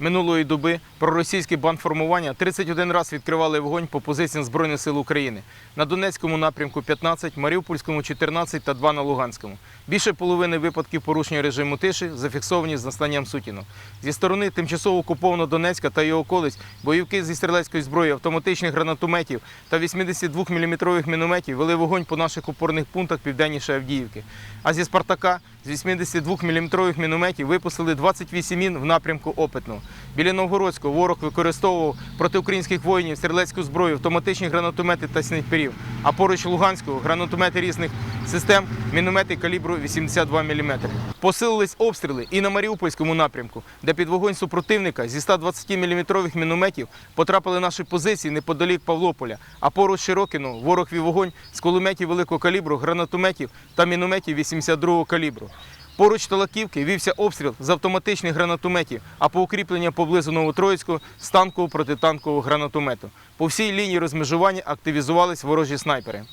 минулої доби проросійські бандформування 31 раз відкривали вогонь по позиціям Збройних сил України. На Донецькому напрямку 15, Маріупольському 14 та 2 на Луганському. Більше половини випадків порушення режиму тиші зафіксовані з настанням сутінок. Зі сторони тимчасово окупованого Донецька та його околиць бойовики зі стрілецької зброї, автоматичних гранатометів та 82-мм мінометів вели вогонь по наших опорних пунктах південніше Авдіївки. А зі Спартака з 82-мм мінометів випустили 28 мін в напрямку Опитного. Біля Новгородського ворог використовував проти українських воїнів стрілецьку зброю, автоматичні гранатомети та снайперів. А поруч Луганського гранатомети різних систем, міномети калібру 82 мм. Посилились обстріли і на Маріупольському напрямку, де під вогонь супротивника зі 120-мм мінометів потрапили наші позиції неподалік Павлополя. А поруч Широкіно ворог вів вогонь з кулеметів великого калібру, гранатометів та мінометів 82 калібру. Поруч Талаківки вівся обстріл з автоматичних гранатометів, а по укріпленням поблизу Новотроїцького з танкового протитанкового гранатомету. По всій лінії розмежування активізувались ворожі снайпери.